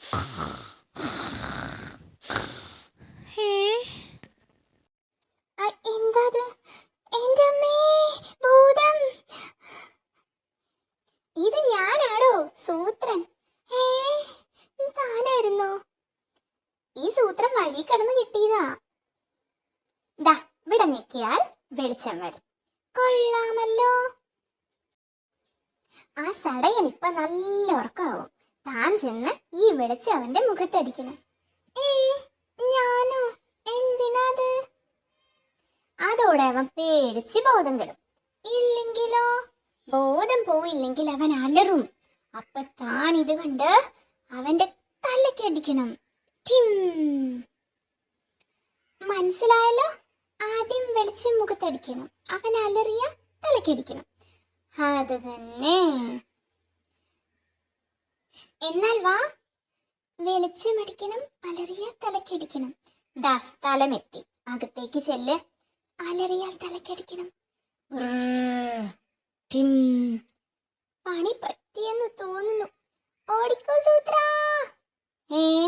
ഇത് ഞാനാണോ സൂത്രൻ. ഏ താനായിരുന്നോ? ഈ സൂത്രം വഴി കിടന്ന് കിട്ടിയതാ. ദാ ഇവിടെ ഞെക്കിയാൽ വെളിച്ചം വരും. കൊള്ളാമല്ലോ. ആ സടയൻ ഇപ്പൊ നല്ല ഉറക്കാവും. താൻ ചെന്ന് ഈ വെളിച്ചം അവന്റെ മുഖത്തടിക്കണം. ഏ ഞാനോ? എന്തിനാത്? അതോടെ അവൻ പേടിച്ച് ബോധം കെടും. ഇല്ലെങ്കിലോ? ബോധം പോയില്ലെങ്കിൽ അവൻ അലറും. അപ്പൊ താൻ ഇത് കണ്ട് അവന്റെ തലക്കടിക്കണം ഠിം. മനസ്സിലായല്ലോ? ആദ്യം വെളിച്ചം മുഖത്തടിക്കണം. അവൻ അലറിയ തലക്കടിക്കണം അത് തന്നെ. എന്നാൽ വാ. വെളിച്ചമടിക്കണം അലറിയ തലക്കടിക്കണം. ദാസ് സ്ഥലമെത്തി. അകത്തേക്ക് ചെല്ല്. അലറിയാൽ തലക്കടിക്കണം. പണി പറ്റിയെന്ന് തോന്നുന്നു. ഓടിക്കോ സൂത്ര. ഏ?